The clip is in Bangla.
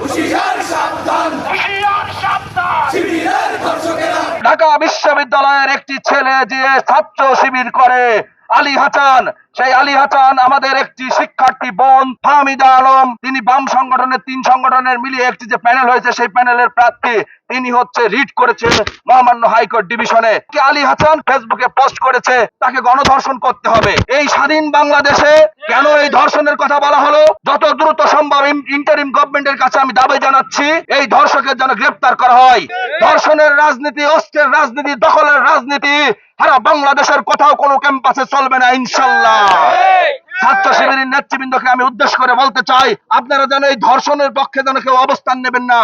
হুশিয়ার সাবধান। শিবিরের ধর্ষকেরা ঢাকা বিশ্ববিদ্যালয়ের একটি ছেলে যে ছাত্র শিবির করে আলী হাসান, সেই আলী হাসান আমাদের একটি শিক্ষার্থী বোন ফাহমিদা আলম। তিনি বাম সংগঠনের, তিন সংগঠনের মিলিয়ে একটি যে প্যানেল হয়েছে, সেই প্যানেলের প্রার্থী। তিনি হচ্ছে রিড করেছেন মহামান্য হাইকোর্ট ডিভিশনে। আলী হাসান ফেসবুকে পোস্ট করেছে, তাকে গণধর্ষণ করতে হবে। এই স্বাধীন বাংলাদেশে কেন এই ধর্ষণের কথা বলা হলো? ইন্টারিম গভর্নমেন্টের কাছে আমি দাবি জানাচ্ছি, এই ধর্ষকের গ্রেপ্তার করা হয়। ধর্ষণের রাজনীতি, অস্ত্রের রাজনীতি, দখলের রাজনীতি, সারা বাংলাদেশের কোথাও কোনো ক্যাম্পাসে চলবে না, ইনশাল্লাহ। ছাত্র শিবিরের নেতৃবৃন্দকে আমি উদ্দেশ্য করে বলতে চাই, আপনারা যেন এই ধর্ষণের পক্ষে যেন কেউ অবস্থান নেবেন না।